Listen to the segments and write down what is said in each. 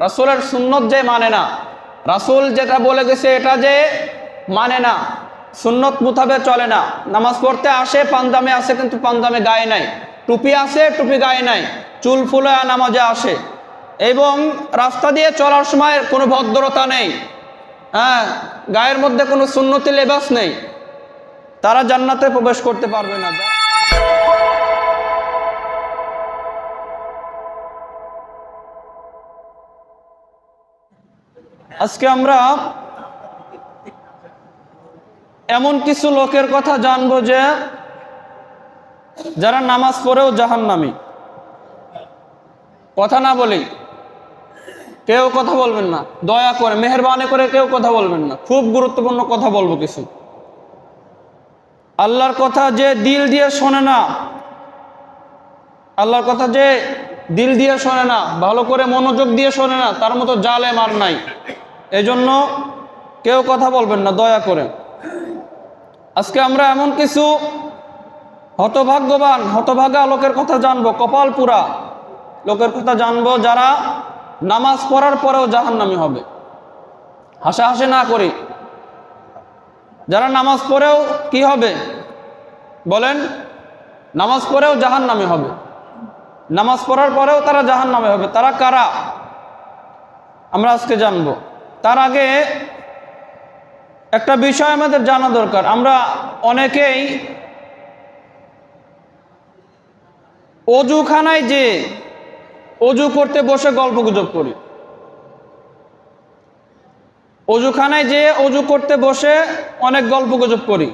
রাসুলের সুন্নত যে মানে না। রাসুল যেটা বলে গেছে এটা যে মানে না। সুন্নত মুথাবে চলে না। নামাজ পড়তে আসে পাঞ্জামে আসে কিন্তু পাঞ্জামে গায়ে নাই। টুপি আসে, টুপি গায়ে নাই। চুল ফুলে নামাজে আসে। এবং রাস্তা দিয়ে চলার সময় কোনো ভদ্রতা নেই। হ্যাঁ গায়ের মধ্যে কোনো সুন্নতি লেবাস নেই। তারা জান্নাতে প্রবেশ করতে পারবে না। আজকে আমরা এমন কিছু লোকের কথা জানব যে যারা নামাজ পড়েও জাহান্নামী। কথা না বলি, কেউ কথা বলবেন না। দয়া করে, মেহরবানি করে কেউ কথা বলবেন না। খুব গুরুত্বপূর্ণ কথা বলব কিছু। আল্লাহর কথা যে দিল দিয়ে শোনে না, আল্লাহর কথা যে দিল দিয়ে শোনে না, ভালো করে মনোযোগ দিয়ে শোনে না, তার মতো জালে মার নাই। এজন্য কেউ কথা বলবেন না, দয়া করে। আজকে আমরা এমন কিছু হতভাগ্যবান, হতভাগা লোকের কথা জানব কপাল পুরা লোকের কথা জানব, যারা নামাজ পড়ার পরেও জাহান্নামি হবে। হাসাহাসি না করি। যারা নামাজ পড়েও কি হবে? বলেন, নামাজ পড়েও জাহান্নামি হবে। নামাজ পড়ার পরেও তারা জাহান্নামে হবে। তারা কারা? আমরা আজকে জানব। তার আগে একটা বিষয় আমাদের জানা দরকার। আমরা অনেকেই অজুখানায় যে অজু করতে বসে গল্প গুজব করি। অজুখানায় যে অজু করতে বসে অনেক গল্প গুজব করি।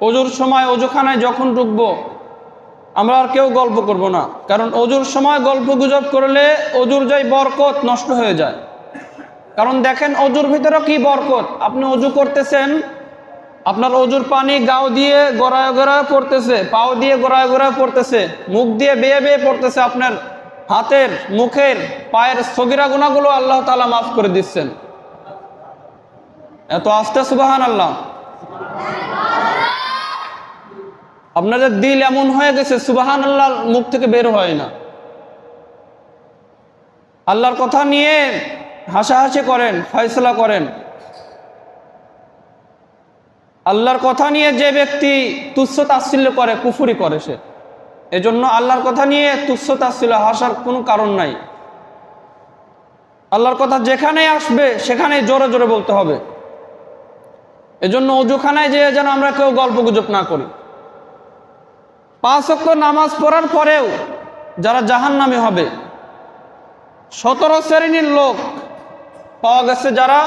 অজুর সময় অজুখানায় যখন ঢুকবো, আমরা আর কেউ গল্প করব না। কারণ অজুর সময় গল্প গুজব করলে অজুর যাই বরকত নষ্ট হয়ে যায়। কারণ দেখেন অজুর ভিতরে কি বরকত? আপনি অজু করতেছেন, আপনার অজুর পানি গাও দিয়ে গড়ায় গড়ায় পড়তেছে, পাও দিয়ে গড়ায় গড়ায় পড়তেছে, মুখ দিয়ে বেয়ে বেয়ে পড়তেছে আপনার হাতের, মুখের, পায়ের সগিরা গুণাগুলো আল্লাহ তালা মাফ করে দিচ্ছেন। এত আস্তে সুবাহান আল্লাহ আপনাদের দিল এমন হয়ে গেছে সুবাহান আল্লাহর মুখ থেকে বের হয় না। আল্লাহর কথা নিয়ে হাসাহাসি করেন, ফয়সলা করেন। আল্লাহর কথা নিয়ে যে ব্যক্তি তুচ্ছ তাচ্ছিল্য করে, কুফুরি করে সে। এজন্য আল্লাহর কথা নিয়ে তুচ্ছ তাচ্ছিল্য হাসার কোনো কারণ নাই। আল্লাহর কথা যেখানে আসবে, সেখানেই জোরে জোরে বলতে হবে। এজন্য অজুখানায় যে যেন আমরা কেউ গল্প গুজব না করি। পাঁচ অক্ট নামাজ পড়ার পরেও যারা জাহান্নামী হবে, সতেরো শ্রেণির লোক পাওয়া গেছে যারা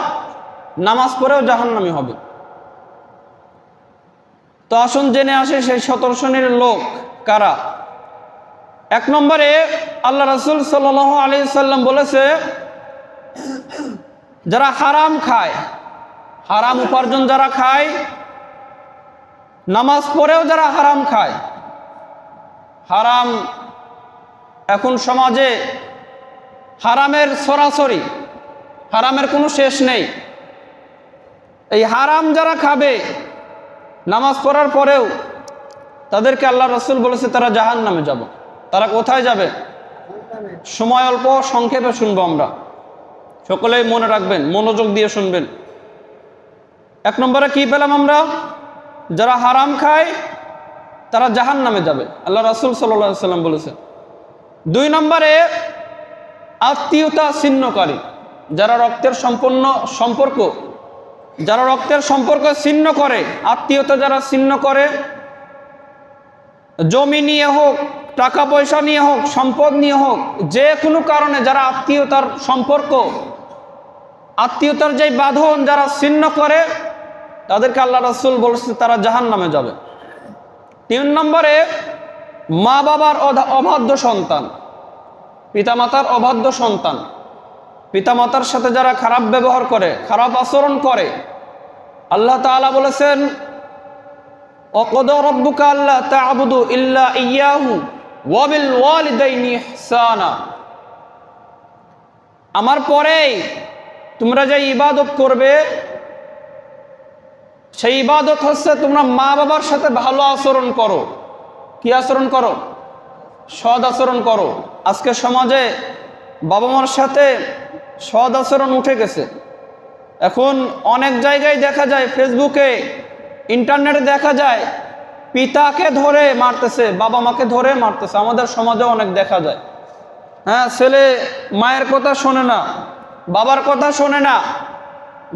নামাজ পড়েও জাহান্নামী হবে। তো আসুন জেনে আসে সেই সতেরো শ্রেণির লোক কারা? এক নম্বরে আল্লাহ রসুল সাল আলি সাল্লাম বলেছে, যারা হারাম খায়, হারাম উপার্জন যারা খায়, নামাজ পড়েও যারা হারাম খায়, হারাম এখন সমাজে হারামের সরাসরি হারামের কোনো শেষ নেই। এই হারাম যারা খাবে, নামাজ পড়ার পরেও তাদেরকে আল্লাহ রসুল বলেছে, তারা জাহান নামে যাব। তারা কোথায় যাবে? সময় অল্প, সংক্ষেপে শুনব আমরা। সকলেই মনে রাখবেন, মনোযোগ দিয়ে শুনবেন। এক নম্বরে কি পেলাম আমরা? যারা হারাম খায়, তারা জাহান নামে যাবে। আল্লাহ রাসুল সাল্লা সাল্লাম বলেছেন। দুই নম্বরে আত্মীয়তা ছিন্নকারী। যারা রক্তের সম্পন্ন সম্পর্ক, যারা রক্তের সম্পর্ক ছিন্ন করে, আত্মীয়তা যারা ছিন্ন করে, জমি নিয়ে হোক, টাকা পয়সা নিয়ে হোক, সম্পদ নিয়ে হোক, যে কোনো কারণে যারা আত্মীয়তার সম্পর্ক, আত্মীয়তার যে বাঁধন যারা ছিন্ন করে, তাদেরকে আল্লাহ রাসুল বলছে তারা জাহান নামে যাবে। তিন নম্বরে মা বাবার অবাধ্য সন্তান, পিতামাতার অবাধ্য সন্তান। পিতামাতার সাথে যারা খারাপ ব্যবহার করে, খারাপ আচরণ করে, আল্লাহ তাআলা বলেছেন আল্লাহ ইয়াহু আমার পরেই তোমরা যে ইবাদত করবে, সেই ইবাদত হচ্ছে তোমরা মা বাবার সাথে ভালো আচরণ করো। কি আচরণ করো? সদ আচরণ করো। আজকে সমাজে বাবা মার সাথে সদ আচরণ উঠে গেছে। এখন অনেক জায়গায় দেখা যায়, ফেসবুকে, ইন্টারনেটে দেখা যায়, পিতাকে ধরে মারতেছে বাবা মাকে ধরে মারতেছে। আমাদের সমাজে অনেক দেখা যায়। হ্যাঁ ছেলে মায়ের কথা শোনে না, বাবার কথা শোনে না,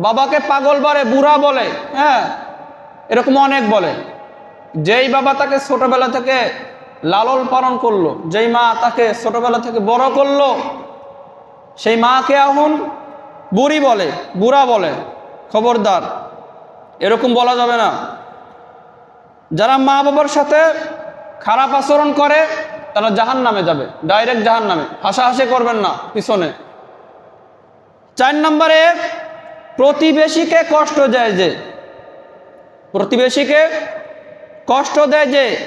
বাবাকে পাগল বলে বুড়া বলে হ্যাঁ এরকম অনেক বলে। যেই বাবা তাকে ছোটবেলা থেকে লালন পালন করল, যেই মা তাকে ছোটবেলা থেকে বড় করল সেই মাকে এখন বুড়ি বলে, বুড়া বলে, খবরদার। এরকম বলা যাবে না। যারা মা বাবার সাথে খারাপ আচরণ করে, তারা জাহান নামে যাবে, ডাইরেক্ট জাহান নামে হাসাহাসি করবেন না, পিছনে। চার নম্বরে, প্রতিবেশীকে কষ্ট দেয় যে, প্রতিবেশীকে কষ্ট দেয় যে,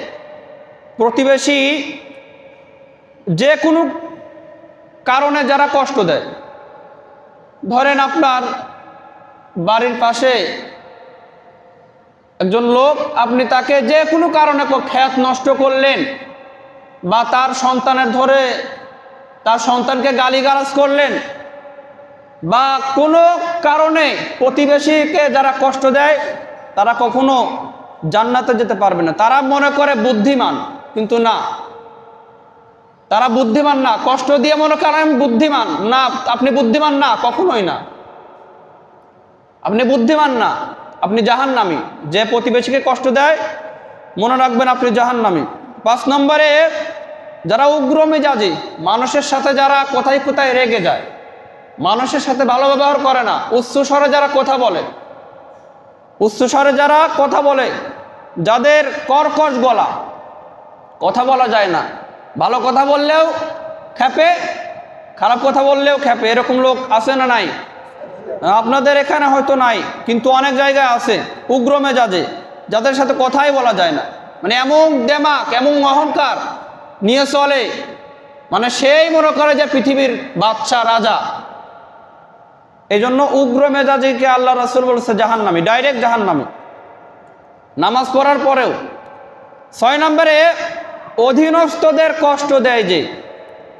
প্রতিবেশী যে কোনো কারণে যারা কষ্ট দেয়। ধরেন আপনার বাড়ির পাশে একজন লোক, আপনি তাকে যে কোনো কারণে খ্যাত নষ্ট করলেন বা তার সন্তানের ধরে তার সন্তানকে গালিগালাজ করলেন বা কোনো কারণে প্রতিবেশীকে যারা কষ্ট দেয়, তারা কখনো জান্নাতে যেতে পারবে না। তারা মনে করে বুদ্ধিমান, কিন্তু না। তারা বুদ্ধিমান না, কষ্ট দিয়ে মনে করেন আমি বুদ্ধিমান। না, আপনি বুদ্ধিমান না, কখনোই না। আপনি বুদ্ধিমান না, আপনি জাহান্নামী। যে প্রতিবেশীকে কষ্ট দেয়, মনে রাখবেন আপনি জাহান্নামী। পাঁচ নম্বরে, যারা উগ্র মেজাজি, মানুষের সাথে যারা কোথায় কোথায় রেগে যায়, মানুষের সাথে ভালো ব্যবহার করে না, উচ্চ স্বরে যারা কথা বলে, উচ্চ স্বরে যারা কথা বলে, যাদের কর্কশ গলা, কথা বলা যায় না ভালো কথা বললেও খ্যাপে, খারাপ কথা বললেও খ্যাপে, এরকম লোক আছে না নাই? আপনাদের এখানে হয়তো নাই, কিন্তু অনেক জায়গায় আছে, উগ্র মেজাজে, যাদের সাথে কথাই বলা যায় না। মানে এমন দেমাক, এমন অহংকার নিয়ে চলে মানে সেই মনে করে যে পৃথিবীর বাচ্চা রাজা। এই জন্য উগ্র মেজাজিকে আল্লাহ রাসুল বলছে জাহান নামি ডাইরেক্ট জাহান্নামি। নামাজ পড়ার পরেও, ছয় নম্বরে অধীনস্থদের কষ্ট দেয় যে,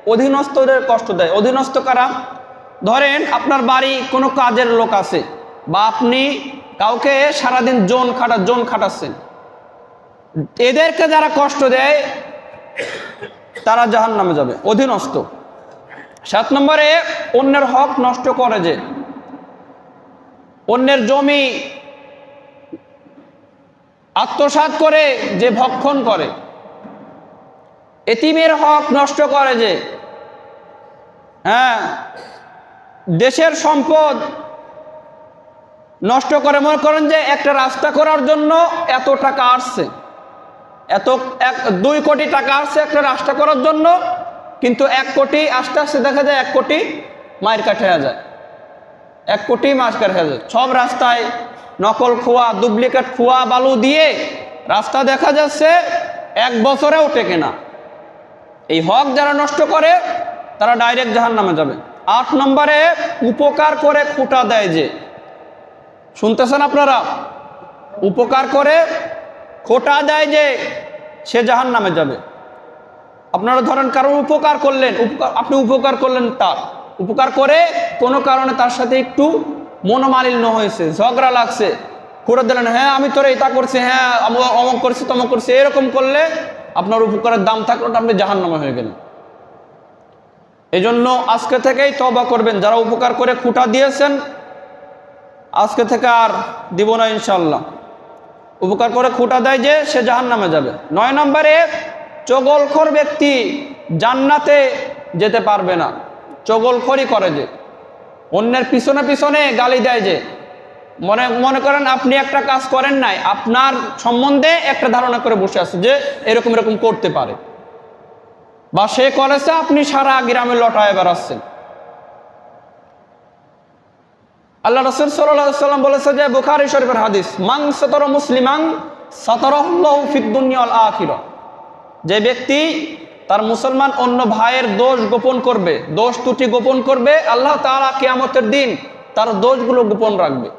অধীনস্থদের কষ্ট দেয়। অধীনস্থ কারা? ধরেন আপনার বাড়ি কোনো কাজের লোক আছে বা আপনি কাউকে সারাদিন জোন খাটা, জোন খাটাচ্ছেন। এদেরকে যারা কষ্ট দেয়, তারা জাহান নামে যাবে, অধীনস্থ। সাত নম্বরে, অন্যের হক নষ্ট করে যে, অন্যের জমি আত্মসাত করে, যে ভক্ষণ করে। এতিমের হক নষ্ট করে যে। হ্যাঁ দেশের সম্পদ নষ্ট করে, মনে করেন যে একটা রাস্তা করার জন্য এত টাকা আসছে। এত এক, দুই কোটি টাকা আসছে একটা রাস্তা করার জন্য, কিন্তু এক কোটি আস্তে আস্তে দেখা যায় এক কোটি মায়ের কাঠে যায়। এক কোটি মাছ কাঠে যায়। সব রাস্তায় নকল খোয়া, ডুপ্লিকেট খোয়া বালু দিয়ে রাস্তা দেখা যাচ্ছে এক বছরেও টেকে না। এই হক যারা নষ্ট করে, তারা ডাইরেক্ট জাহান নামে যাবে। আট নম্বরে উপকার করে খুঁটা দেয় যে। শুনতেছেন আপনারা? উপকার করে খোটা দেয় যে, সে জাহান নামে যাবে। আপনারা ধরেন কারণ উপকার করলেন, উপকার আপনি উপকার করলেন তার। উপকার করে কোনো কারণে তার সাথে একটু মনোমালিন্য হয়েছে, ঝগড়া লাগছে। করে দিলেন হ্যাঁ আমি তোর এটা করছি হ্যাঁ অমক করছি, তমক করছি। এরকম করলে আপনার উপকারের দাম থাকল আপনি জাহান নামে হয়ে গেলেন। এই জন্য আজকে থেকেই তবা করবেন। যারা উপকার করে খুঁটা দিয়েছেন, আজকে থেকে আর দিব না ইনশাল্লাহ উপকার করে খুঁটা দেয় যে সে জাহান নামে যাবে। নয় নম্বরে, চগলখোর ব্যক্তি জান্নাতে যেতে পারবে না। চগলখড়ি করে যে। অন্যের পিছনে পিছনে গালি দেয় যে মনে মনে করেন আপনি একটা কাজ করেন নাই, আপনার সম্বন্ধে একটা ধারণা করে বসে আছে যে এরকম এরকম করতে পারে। বা সে করেছে, আপনি সারা গ্রামে লটায় বেড়াচ্ছেন। আল্লাহ রসুল সাল্লাম বলেছে যে বুখারি শরীফের হাদিস মাং সতর মুসলিমাং সতরহ ফিদ্দুনিয়াল আখির। যে ব্যক্তি তার মুসলমান অন্য ভাইয়ের দোষ গোপন করবে, দোষ ত্রুটি গোপন করবে, আল্লাহ তাআলা কেয়ামতের দিন তার দোষগুলো গোপন রাখবে।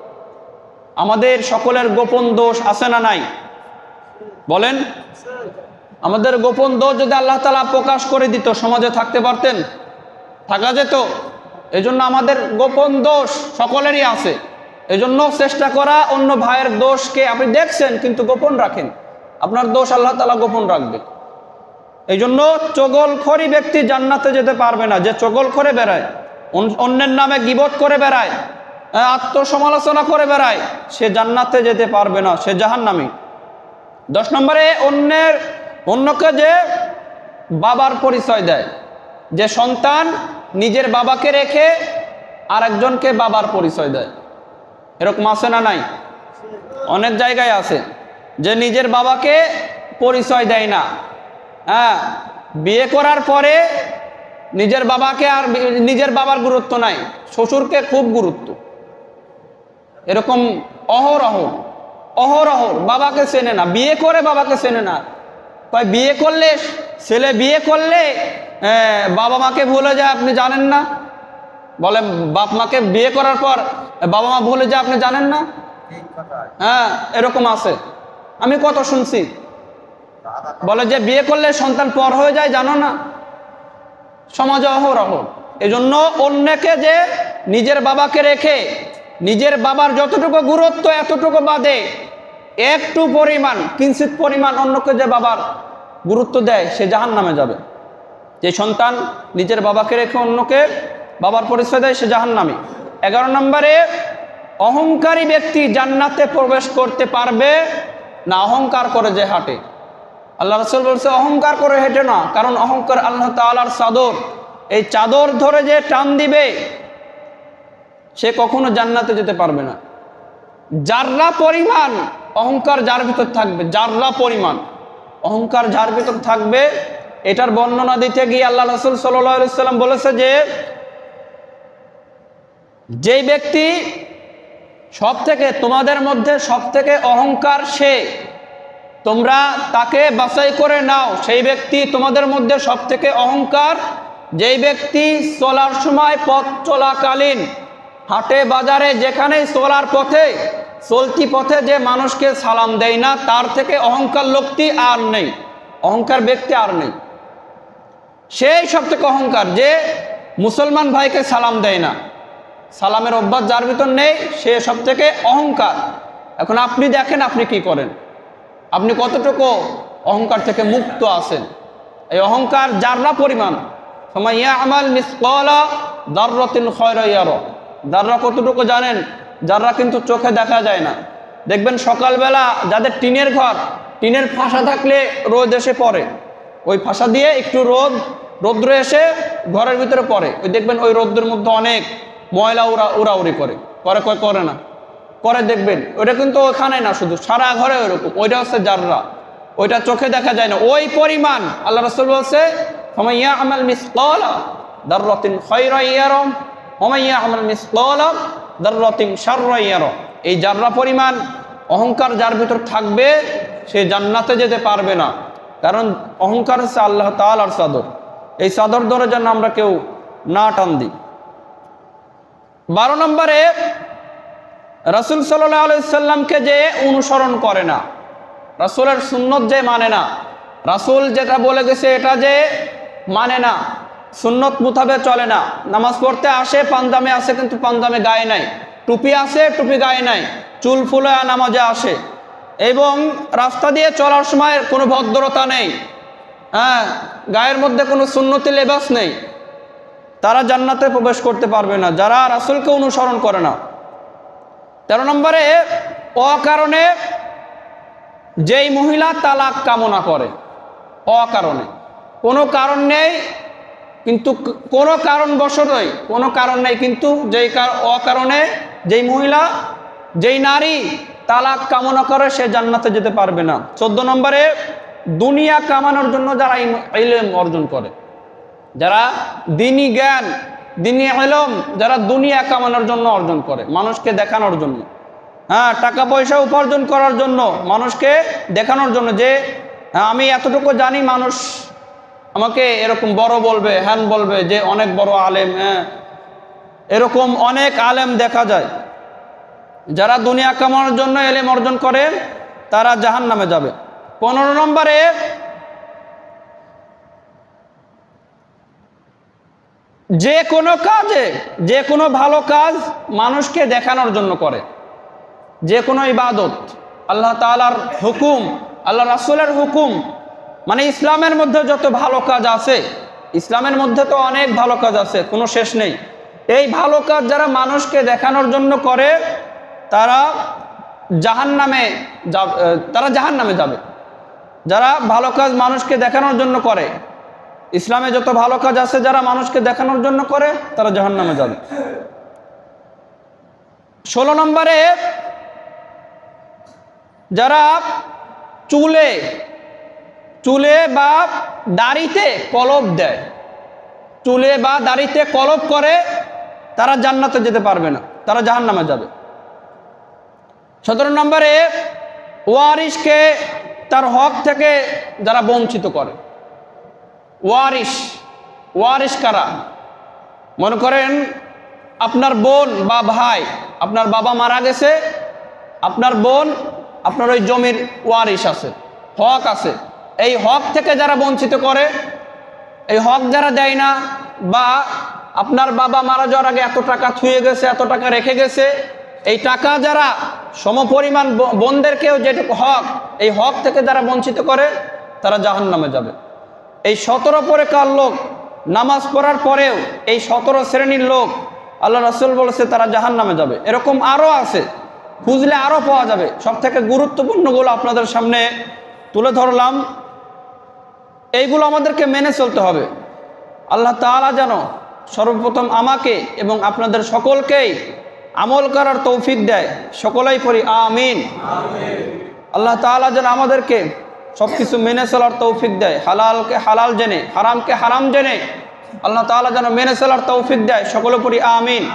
আমাদের সকলের গোপন দোষ আছে না নাই? বলেন। আমাদের গোপন দোষ যদি আল্লাহ তালা প্রকাশ করে দিত, সমাজে থাকতে পারতেন? থাকা যেত। এই জন্য আমাদের গোপন দোষ সকলেরই আছে। এই জন্য চেষ্টা করা অন্য ভাইয়ের দোষকে, আপনি দেখছেন কিন্তু গোপন রাখেন। আপনার দোষ আল্লাহ তালা গোপন রাখবে। এই জন্য চগলখড়ি ব্যক্তি জান্নাতে যেতে পারবে না। যে চগলখড়ে বেড়ায়, অন- অন্যের নামে গিবত করে বেড়ায় আত্মসমালোচনা করে বেড়ায়, সে জান্নাতে যেতে পারবে না, সে জাহান্নামী। দশ নম্বরে অন্যের, অন্যকে যে বাবার পরিচয় দেয়, যে সন্তান নিজের বাবাকে রেখে আরেকজনকে বাবার পরিচয় দেয়। এরকম আছে না নাই? অনেক জায়গায় আছে, যে নিজের বাবাকে পরিচয় দেয় না। হ্যাঁ বিয়ে করার পরে নিজের বাবাকে আর, নিজের বাবার গুরুত্ব নাই, শ্বশুরকে খুব গুরুত্ব। এরকম অহরহ অহরহ বাবাকে চেনে না, বিয়ে করে বাবাকে চেনে না। কয়, বিয়ে করলে, ছেলে বিয়ে করলে বাবা মাকে ভুলে যায়, আপনি জানেন না? বলে, বাপ মাকে বিয়ে করার পর বাবা মা ভুলে যায়, আপনি জানেন না? হ্যাঁ এরকম আছে। আমি কত শুনছি। বলে যে, বিয়ে করলে সন্তান পর হয়ে যায়, জানো না? সমাজে অহরহ। এজন্য অন্যকে যে নিজের বাবাকে রেখে নিজের বাবার যতটুকু গুরুত্ব, এতটুকু বাদে একটু পরিমাণ, কিঞ্চিত পরিমাণ অন্যকে যে বাবার গুরুত্ব দেয়, সে জাহান নামে যাবে। যে সন্তান নিজের বাবাকে রেখে অন্যকে বাবার পরিচয় দেয়, সে জাহান নামে এগারো নম্বরে, অহংকারী ব্যক্তি জান্নাতে প্রবেশ করতে পারবে না অহংকার করে যে হাঁটে। আল্লাহ রসুল বলছে, অহংকার করে হেঁটে না, কারণ অহংকার আল্লাহ তালার চাদর। এই চাদর ধরে যে টান দিবে সে কখনো জান্নাতে যেতে পারবে না। যাররা পরিমাণ, অহংকার যার ভিতর থাকবে, যাররা পরিমাণ, অহংকার যার ভিতর থাকবে, এটার বর্ণনা দিতে গিয়ে আল্লাহ রসুল সাল্লাম বলেছে যে যেই ব্যক্তি সব থেকে তোমাদের মধ্যে সব থেকে অহংকার সে, তোমরা তাকে বাছাই করে নাও, সেই ব্যক্তি তোমাদের মধ্যে সব থেকে অহংকার, যেই ব্যক্তি চলার সময় পথ চলাকালীন হাটে, বাজারে যেখানেই চলার পথে, চলতি পথে যে মানুষকে সালাম দেয় না, তার থেকে অহংকার লোকটি আর নেই। অহংকার ব্যক্তি আর নেই। সেই সব থেকে অহংকার যে মুসলমান ভাইকে সালাম দেয় না। সালামের অভ্যাস যার ভিতর নেই, সে সব থেকে অহংকার। এখন আপনি দেখেন আপনি কি করেন। আপনি কতটুকু অহংকার থেকে মুক্ত আছেন। এই অহংকার যার না পরিমাণ। সময় ইয়া আমাল মিসকলা দাররতিন খয়রাইয়ার যাররা কতটুকু জানেন, যাররা কিন্তু চোখে দেখা যায় না। দেখবেন সকালবেলা যাদের টিনের ঘর, টিনের ফাঁসা থাকলে রোদ এসে পড়ে। ওই ফাঁসা দিয়ে একটু রোদ, রৌদ্র এসে ঘরের ভিতরে পড়ে। ওই দেখবেন ওই রৌদ্রের মধ্যে অনেক ময়লা উড়া, উড়াউড়ি করে। করে কয়, করে না। করে দেখবেন, ওইটা কিন্তু ওখানে না শুধু, সারা ঘরে ওইরকম। ওইটা হচ্ছে জাররা ওইটা চোখে দেখা যায় না। ওই পরিমাণ, আল্লাহ রসুল বলছে আমাল মিস হমাইয়া এই জাররা পরিমাণ, অহংকার যার ভিতর থাকবে, সে জান্নাতে যেতে পারবে না। কারণ অহংকার হচ্ছে আল্লাহ তালার চাদর। এই চাদর ধরে যেন আমরা কেউ না টান দিই। বারো নম্বরে, রাসুল সাল্লাহ যে অনুসরণ করে না, রাসুলের সুন্নত যে মানে না, রাসুল যেটা বলে গেছে এটা যে মানে না। সুন্নত মুতাবে চলে না। নামাজ পড়তে আসে, পাঞ্জামে আসে, কিন্তু পাঞ্জামে গায়ে নাই। টুপি আসে, টুপি গায়ে নাই। চুল ফুলে নামাজে আসে। এবং রাস্তা দিয়ে চলার সময় কোনো ভদ্রতা নেই। হ্যাঁ গায়ের মধ্যে কোনো সুন্নতি লেবাস নেই। তারা জান্নাতে প্রবেশ করতে পারবে না, যারা রাসুলকে অনুসরণ করে না। তেরো নম্বরে, অকারণে যেই মহিলা তালাক কামনা করে, অকারণে। কোনো কারণ নেই কিন্তু কোনো কারণবশতই কোনো কারণ নেই কিন্তু যেই কার- অকারণে যেই মহিলা যেই নারী তালাক কামনা করে সে জান্নাতে যেতে পারবে না। চোদ্দ নম্বরে দুনিয়া কামানোর জন্য যারা ইলম অর্জন করে যারা দিনী জ্ঞান দিনী এলম যারা দুনিয়া কামানোর জন্য অর্জন করে মানুষকে দেখানোর জন্য। হ্যাঁ টাকা পয়সা উপার্জন করার জন্য মানুষকে দেখানোর জন্য যে হ্যাঁ, আমি এতটুকু জানি মানুষ আমাকে এরকম বড় বলবে, হ্যান বলবে যে অনেক বড় আলেম হ্যাঁ। এরকম অনেক আলেম দেখা যায়। যারা দুনিয়া কামানোর জন্য এলেম অর্জন করে, তারা জাহান নামে যাবে। পনেরো নম্বরে, যে কোনো কাজে, যে কোনো ভালো কাজ মানুষকে দেখানোর জন্য করে। যে কোনো ইবাদত, আল্লাহ তালার হুকুম, আল্লাহ রাসুলের হুকুম মানে ইসলামের মধ্যে যত ভালো কাজ আছে, ইসলামের মধ্যে তো অনেক ভালো কাজ আছে, কোনো শেষ নেই। এই ভালো কাজ যারা মানুষকে দেখানোর জন্য করে, তারা জাহান নামে তারা জাহান নামে যাবে। যারা ভালো কাজ মানুষকে দেখানোর জন্য করে, ইসলামে যত ভালো কাজ আছে যারা মানুষকে দেখানোর জন্য করে, তারা জাহান নামে যাবে। ষোলো নম্বরে, যারা চুলে চুলে বা দাড়িতে কলব দেয়। চুলে বা দাড়িতে কলব করে, তারা জান্নাতে যেতে পারবে না, তারা জাহান নামে যাবে। সতেরো নম্বরে ওয়ারিসকে তার হক থেকে যারা বঞ্চিত করে। ওয়ারিস ওয়ারিস কারা? মনে করেন, আপনার বোন বা ভাই, আপনার বাবা মারা গেছে, আপনার বোন, আপনার ওই জমির ওয়ারিস আছে, হক আছে। এই হক থেকে যারা বঞ্চিত করে, এই হক যারা দেয় না, বা আপনার বাবা মারা যাওয়ার আগে এত টাকা থুয়ে গেছে, এত টাকা রেখে গেছে, এই টাকা যারা সমপরিমাণ বোনদেরকেও যেটুকু হক, এই হক থেকে যারা বঞ্চিত করে, তারা জাহান নামে যাবে। এই সতেরো পরে কার লোক নামাজ পড়ার পরেও এই সতেরো শ্রেণির লোক, আল্লাহ রসুল বলেছে তারা জাহান নামে যাবে। এরকম আরও আছে, খুঁজলে আরও পাওয়া যাবে। সব থেকে গুরুত্বপূর্ণগুলো আপনাদের সামনে তুলে ধরলাম। এইগুলো আমাদেরকে মেনে চলতে হবে। আল্লাহ তাআলা যেন সর্বপ্রথম আমাকে এবং আপনাদের সকলকেই আমল করার তৌফিক দেয়। সকলেই পড়ি আমিন। আল্লাহ তাআলা যেন আমাদেরকে সব কিছু মেনে চলার তৌফিক দেয়। হালালকে হালাল জেনে, হারামকে হারাম জেনে আল্লাহ তাআলা যেন মেনে চলার তৌফিক দেয়। সকলে পড়ি আমিন।